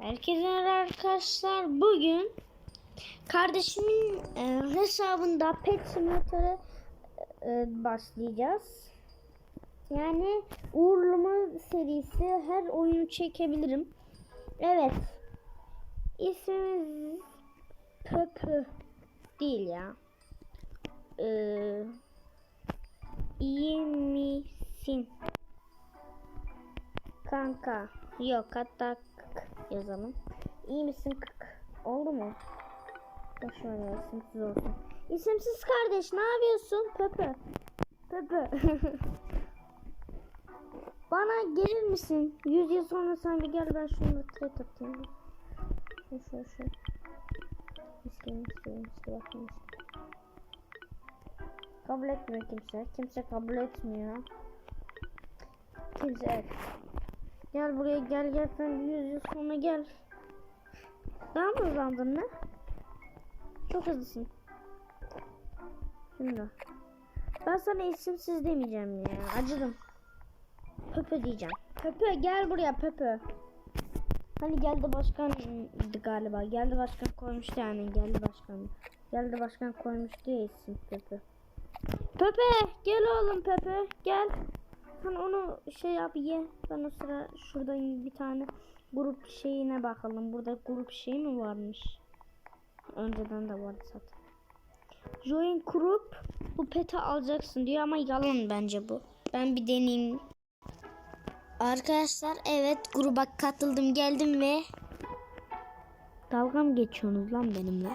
Herkese arkadaşlar. Bugün kardeşimin e, hesabında Pet Simulator'a e, başlayacağız. Yani uğurlama serisi her oyunu çekebilirim. Evet. İsmimiz Pöpü değil ya. Ee, misin? Kanka. Yok hatta yazalım. İyi misin kık? Oldu mu? Boş ver isimsiz olsun. İsimsiz kardeş ne yapıyorsun? Pöpö. Pöpö. Bana gelir misin? Yüz yıl sonra sen bir gel ben şunu tret atayım. Şu şu şu. İsteyim isteyim isteyim bakayım. Kabul etmiyor kimse. Kimse kabul etmiyor. Kimse evet. Gel buraya gel gel sen yüz yıl sonra gel. Daha mı hızlandın ne? Çok hızlısın. Şimdi. Ben sana isimsiz demeyeceğim ya. Acıdım. Pöpö diyeceğim. Pöpö gel buraya Pöpö. Hani geldi başkan galiba. Geldi başkan koymuştu yani. Geldi başkan. Geldi başkan koymuştu ya isim Pöpö. Pöpö gel oğlum Pöpö gel. Sen onu şey yap ye. Ben o sıra şurada bir tane grup şeyine bakalım. Burada grup şey mi varmış? Önceden de vardı zaten. Join group bu peti alacaksın diyor ama yalan bence bu. Ben bir deneyeyim. Arkadaşlar evet gruba katıldım geldim ve dalga mı geçiyorsunuz lan benimle?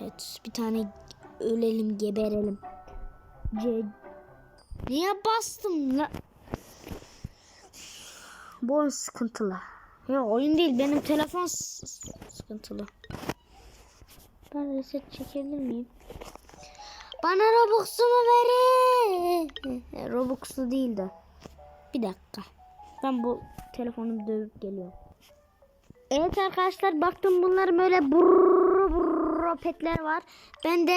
Evet bir tane ölelim geberelim. C Niye bastım la? Bu oyun sıkıntılı. Ya oyun değil benim telefon sıkıntılı. Ben reset çekebilir miyim? Bana Robux'umu verin. Robux'u değil de. Bir dakika. Ben bu telefonu dövüp geliyorum. Evet arkadaşlar baktım bunlar böyle burr burr petler var. Ben de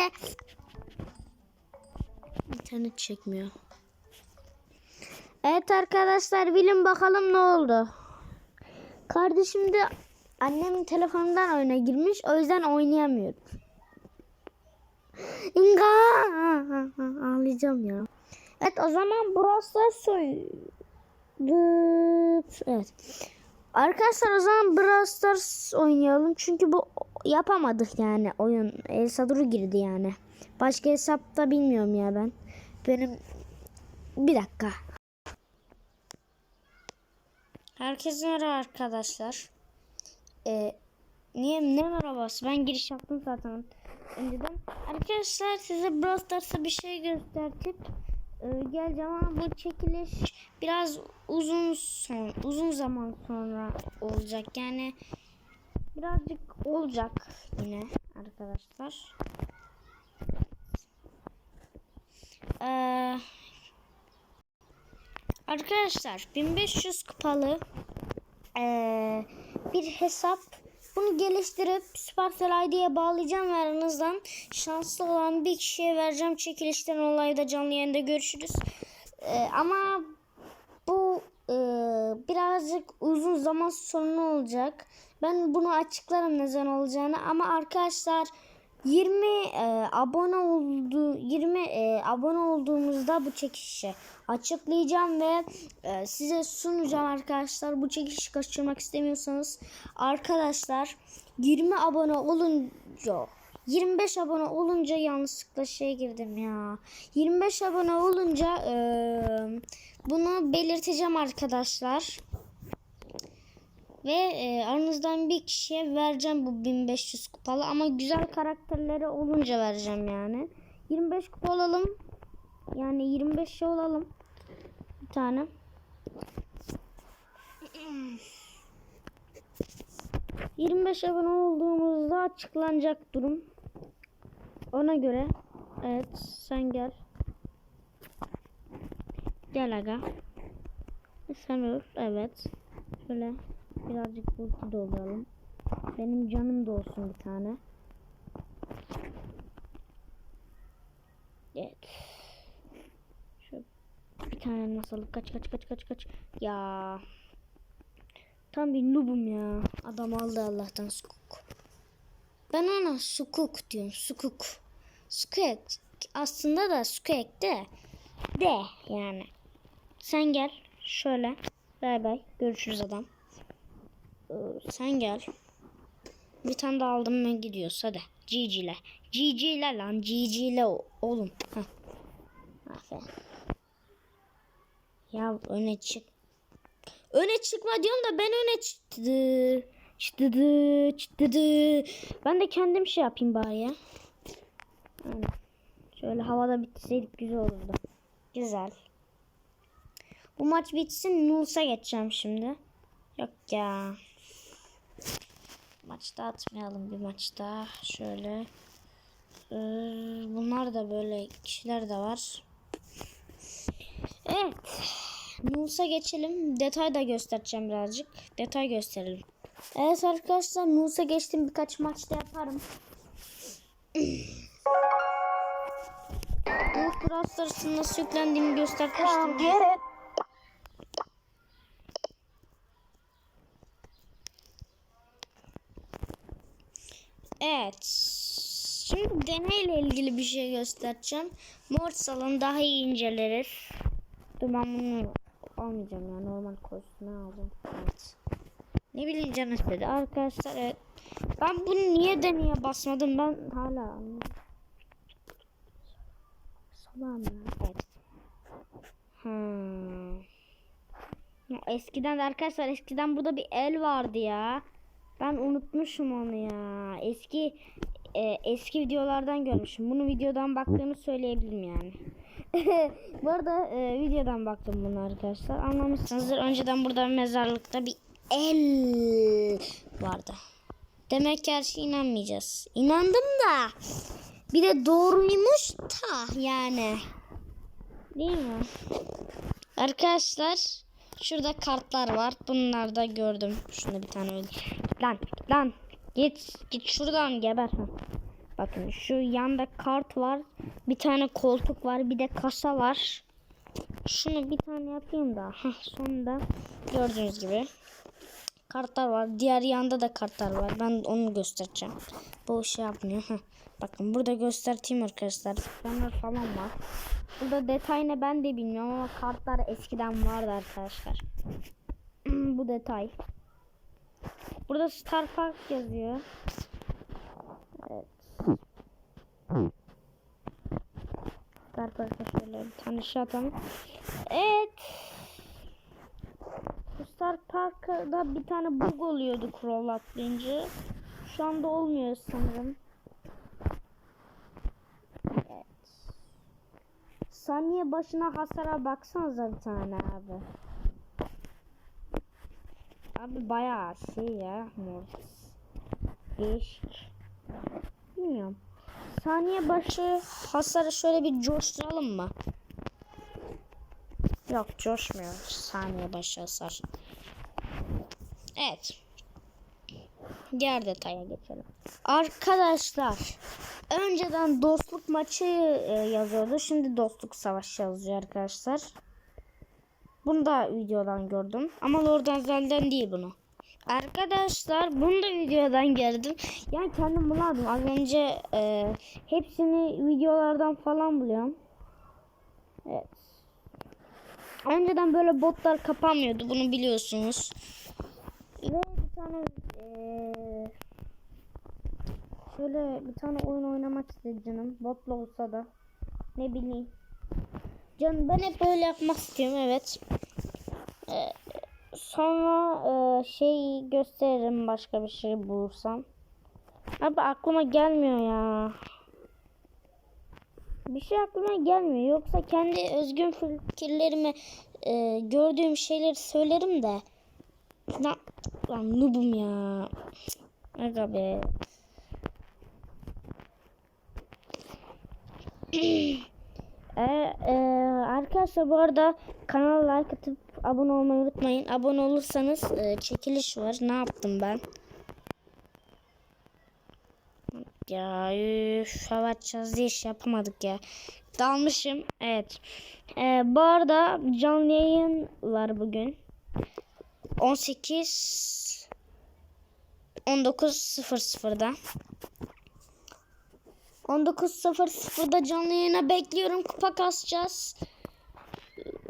internet çekmiyor. Evet arkadaşlar bilin bakalım ne oldu. Kardeşim de annemin telefonundan oyuna girmiş. O yüzden oynayamıyor. İnga ağlayacağım ya. Evet o zaman Brawl Stars soy... Dıt. Evet. Arkadaşlar o zaman Brawl Stars oynayalım. Çünkü bu yapamadık yani oyun. El Sadru girdi yani. Başka hesapta bilmiyorum ya ben. Benim bir dakika. Herkese merhaba arkadaşlar. Ee, niye ne merhabası? Ben giriş yaptım zaten önceden. Arkadaşlar size Brawl Stars'a bir şey göstertip e, geleceğim ama bu çekiliş biraz uzun son uzun zaman sonra olacak. Yani birazcık olacak yine arkadaşlar. Ee, arkadaşlar 1500 kupalı ee, bir hesap. Bunu geliştirip Supercell ID'ye bağlayacağım ve aranızdan şanslı olan bir kişiye vereceğim. Çekilişten olayda canlı yayında görüşürüz. Ee, ama bu e, birazcık uzun zaman sonra olacak. Ben bunu açıklarım ne zaman olacağını ama arkadaşlar 20 e, abone oldu 20 e, abone olduğumuzda bu çekişi açıklayacağım ve e, size sunacağım arkadaşlar. Bu çekişi kaçırmak istemiyorsanız arkadaşlar 20 abone olunca 25 abone olunca yanlışlıkla şey girdim ya. 25 abone olunca e, bunu belirteceğim arkadaşlar. Ve e, aranızdan bir kişiye vereceğim bu 1500 kupalı ama güzel karakterleri olunca vereceğim yani. 25 kupa olalım. Yani 25 şey olalım. Bir tane. ...25 abone olduğumuzda açıklanacak durum. Ona göre... Evet sen gel. Gel aga. Sen öl. Evet. Şöyle birazcık bultu dolduralım. Benim canım da olsun bir tane. Evet. Şu bir tane nasıl kaç kaç kaç kaç kaç. Ya. Tam bir noobum ya. Adam aldı Allah'tan sukuk. Ben ona sukuk diyorum. Sukuk. Sukuk. Aslında da sukuk de. De yani. Sen gel. Şöyle. Bay bay. Görüşürüz adam. Sen gel. Bir tane daha aldım ben gidiyoruz hadi. GG ile. Lan. GG ile oğlum. Heh. Aferin. Ya öne çık. Öne çıkma diyorum da ben öne çıktı. Çıktı, çıktı. Ben de kendim şey yapayım bari ya. Şöyle havada bitseydik güzel olurdu. Güzel. Bu maç bitsin Nuls'a geçeceğim şimdi. Yok ya. Maçta atmayalım bir maçta. Şöyle. Ee, bunlar da böyle kişiler de var. Evet. Nuls'a geçelim. Detay da göstereceğim birazcık. Detay gösterelim. Evet arkadaşlar Nuls'a geçtim. Birkaç maçta yaparım. Bu Brawl Stars'ın nasıl yüklendiğimi göstermiştim. Evet. Şimdi deneyle ilgili bir şey göstereceğim. Morsal'ın daha iyi inceleriz. Dur ben bunu almayacağım ya. Normal kostümü aldım. Evet. Ne bileyim canı istedi. Arkadaşlar evet. Ben bunu niye deneye basmadım ben hala anlamadım. Salam. Evet. Hmm. Eskiden de arkadaşlar eskiden burada bir el vardı ya. Ben unutmuşum onu ya. Eski e, eski videolardan görmüşüm. Bunu videodan baktığımı söyleyebilirim yani. Bu arada e, videodan baktım bunu arkadaşlar. Anlamışsınızdır. Önceden burada mezarlıkta bir el vardı. Demek ki her şeye inanmayacağız. İnandım da. Bir de doğruymuş da yani. Değil mi? Arkadaşlar şurada kartlar var. Bunlar da gördüm. Şunda bir tane öyle. Lan lan git git şuradan geber. Bakın şu yanda kart var. Bir tane koltuk var. Bir de kasa var. Şunu bir tane yapayım da. Heh, sonunda gördüğünüz gibi kartlar var. Diğer yanda da kartlar var. Ben onu göstereceğim. Bu şey yapmıyor. Heh. Bakın burada göstereyim arkadaşlar. Ekranlar falan var. Burada detay ne ben de bilmiyorum ama kartlar eskiden vardı arkadaşlar. Bu detay. Burada Star Park yazıyor. Evet. Star Park'a şöyle bir tane atalım. Evet. Star Park'da bir tane bug oluyordu crawl atlayınca. Şu anda olmuyor sanırım. Evet. Saniye başına hasara baksanıza bir tane abi. Abi bayağı şey ya. Değişik. Bilmiyorum. Saniye başı hasarı şöyle bir coşturalım mı? Yok coşmuyor saniye başı hasar. Evet. Diğer detaya geçelim. Arkadaşlar önceden dostluk maçı e, yazıyordu. Şimdi dostluk savaşı yazıyor arkadaşlar. Bunu da videodan gördüm. Ama Lord Azel'den değil bunu. Arkadaşlar bunu da videodan gördüm. Yani kendim bulamadım. Az önce e, hepsini videolardan falan buluyorum. Evet. Önceden böyle botlar kapanmıyordu. Bunu biliyorsunuz. Ve bir tane e, şöyle bir tane oyun oynamak istedi canım. Botla olsa da. Ne bileyim. Canım ben hep böyle yapmak istiyorum evet. Ee, sonra e, şey gösteririm başka bir şey bulursam. Abi aklıma gelmiyor ya. Bir şey aklıma gelmiyor. Yoksa kendi özgün fikirlerimi e, gördüğüm şeyleri söylerim de. Lan, lan noobum ya. Aga be. Ee, e, arkadaşlar bu arada kanala like atıp abone olmayı unutmayın. Abone olursanız e, çekiliş var. Ne yaptım ben? Ya üf hava açacağız diye iş yapamadık ya. Dalmışım. Evet. Ee, bu arada canlı yayın var bugün. 18 19.00'da 19.00'da canlı yayına bekliyorum. Kupa kasacağız.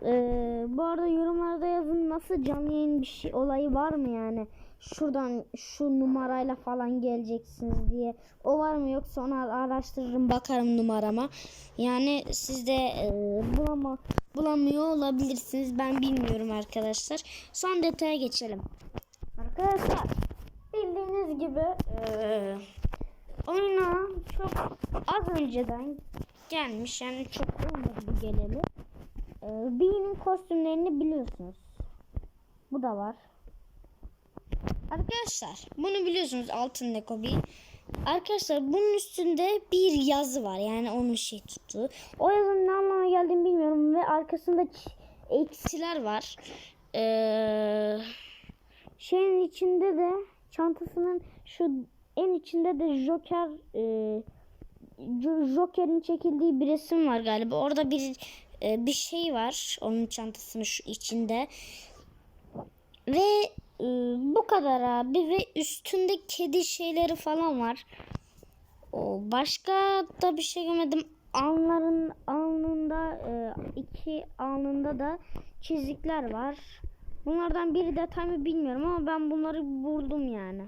Ee, bu arada yorumlarda yazın nasıl canlı yayın bir şey olayı var mı yani? Şuradan şu numarayla falan geleceksiniz diye. O var mı yoksa onu araştırırım bakarım numarama. Yani siz de e, bulama, bulamıyor olabilirsiniz. Ben bilmiyorum arkadaşlar. Son detaya geçelim. Arkadaşlar bildiğiniz gibi e, oyuna çok az önceden gelmiş. Yani çok olmadı geleli. E, Bee'nin kostümlerini biliyorsunuz. Bu da var. Arkadaşlar bunu biliyorsunuz altın Neko Bee. Arkadaşlar bunun üstünde bir yazı var. Yani onun şey tuttuğu. O yazının ne anlama geldiğini bilmiyorum. Ve arkasında eksiler var. Ee, şeyin içinde de çantasının şu en içinde de Joker e, Jo- Joker'in çekildiği bir resim var galiba. Orada bir e, bir şey var onun çantasının şu içinde. Ve e, bu kadar abi ve üstünde kedi şeyleri falan var. O başka da bir şey görmedim. Alnların alnında e, iki alnında da çizikler var. Bunlardan biri detay mı bilmiyorum ama ben bunları buldum yani.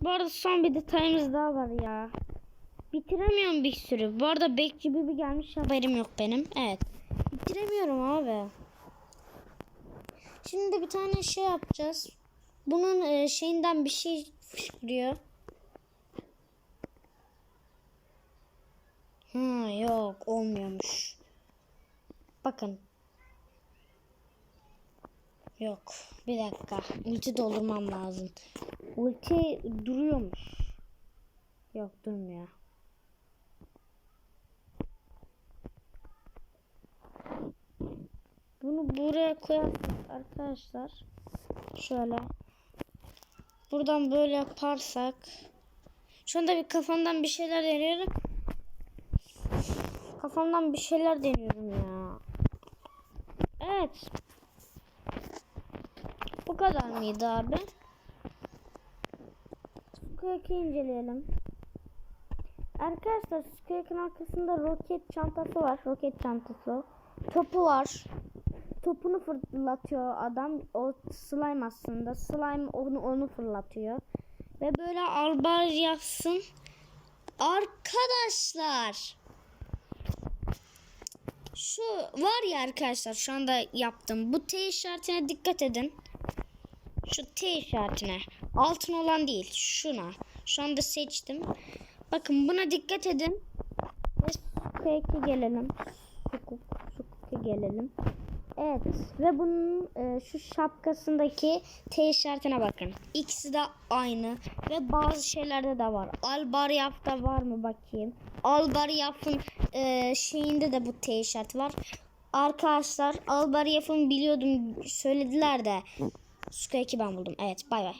Bu arada son bir detayımız daha var ya. Bitiremiyorum bir sürü. Bu arada bekçi bibi gelmiş haberim yok benim. Evet. Bitiremiyorum abi. Şimdi bir tane şey yapacağız. Bunun e, şeyinden bir şey fışkırıyor. Ha yok olmuyormuş. Bakın. Yok. Bir dakika. Ulti doldurmam lazım. Ulti duruyormuş. Yok durmuyor. Bunu buraya koyarsak arkadaşlar. Şöyle. Buradan böyle yaparsak. Şu anda bir kafamdan bir şeyler deniyorum. Kafamdan bir şeyler deniyorum ya. Evet. Bu kadar mıydı abi? Squeak'i inceleyelim. Arkadaşlar Squeak'in arkasında roket çantası var. Roket çantası. Topu var. Topunu fırlatıyor adam. O slime aslında. Slime onu onu fırlatıyor. Ve böyle albar yapsın. Arkadaşlar. Şu var ya arkadaşlar şu anda yaptım. Bu T işaretine dikkat edin. Şu T işaretine. Altın olan değil. Şuna. Şu anda seçtim. Bakın buna dikkat edin. Squeak'e gelelim. Sukuk'a gelelim. Evet ve bunun e, şu şapkasındaki T işaretine bakın. İkisi de aynı ve bazı şeylerde de var. Albaryaf'ta var mı bakayım. Albaryaf'ın e, şeyinde de bu T işareti var. Arkadaşlar Albaryaf'ın biliyordum söylediler de. Squeak'i ben buldum. Evet bay bay.